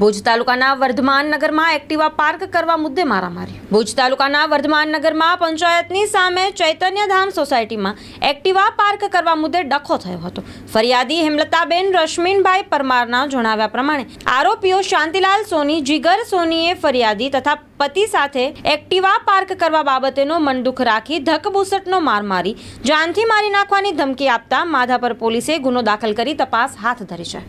ભુજ તાલુકાના વર્ધમાન નગરમાં Activa park કરવા મુદ્દે મારામારી. ભુજ તાલુકાના વર્ધમાન નગરમાં પંચાયતની સામે ચૈતન્યધામ સોસાયટીમાં એક્ટિવા પાર્ક કરવા મુદ્દે ડખો થયો હતો. ફરિયાદી હેમલતાબેન રશ્મિનભાઈ પરમારના જણાવ્યા પ્રમાણે આરોપીઓ શાંતિલાલ સોની, જીગર સોનીએ ફરિયાદી તથા પતિ સાથે એક્ટિવા પાર્ક કરવા બાબતેનો મનદુખ રાખી ધકબુસટનો માર મારી, જાનથી મારી નાખવાની ધમકી આપતા માધાપર પોલીસે ગુનો દાખલ કરી તપાસ હાથ ધરી છે.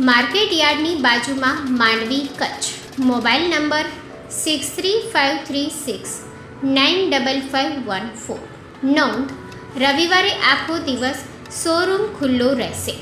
Market યાર્ડની બાજુમાં Mandvi Kutch. Mobile number six three five three six nine double five one four. નોંધ, રવિવારે આખો દિવસ શોરૂમ ખુલ્લો રહેશે.